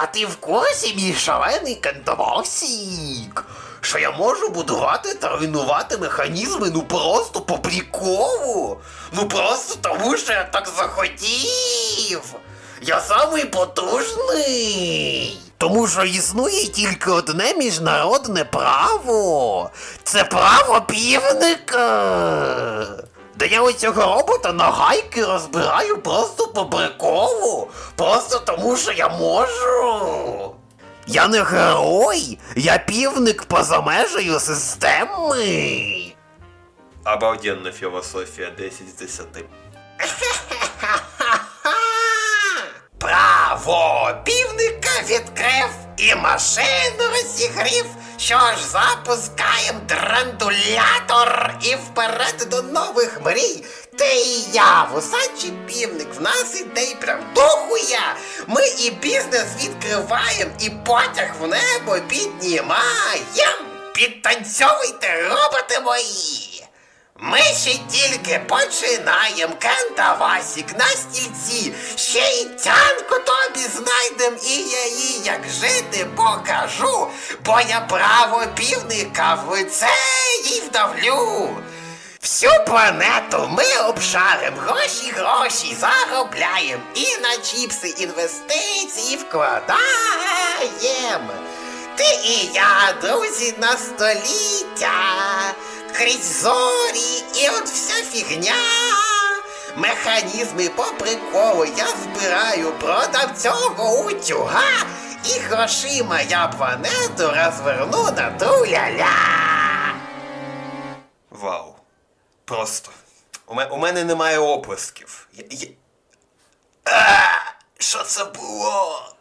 А ти в курсі, мій шалений кентавасік? Що я можу будувати та руйнувати механізми ну просто по приколу? Ну просто тому, що я так захотів. Я самий потужний. Тому що існує тільки одне міжнародне право. Це право півника. Я оцього робота на гайки розбираю просто по приколу. Просто тому, що я можу. Я не герой, я півник поза межею системи. Обалденна філософія 10 з 10. Право, півника відкрив і машину розігрів. Що ж, запускаємо драндулятор і вперед до нових мрій. Ти і я, вусачий півник, в нас ідей прям дохуя. Ми і бізнес відкриваємо, і потяг в небо піднімаєм. Підтанцьовуйте, роботи мої. Ми ще тільки починаєм, Кента Васік на стільці, ще й тянку тобі знайдем, і їй як жити покажу, бо я право півника в лице їй вдавлю. Всю планету ми обшарим, гроші, гроші заробляєм і на чіпси інвестиції вкладаєм. Ти і я, друзі, на століття, крізь зорі і от вся фігня. Механізми по приколу я збираю, продавцього утюга, і грошима я планету розверну на труля-ля. Вау. Просто. У, ме- у мене немає оплесків. Я, я... А, що це було?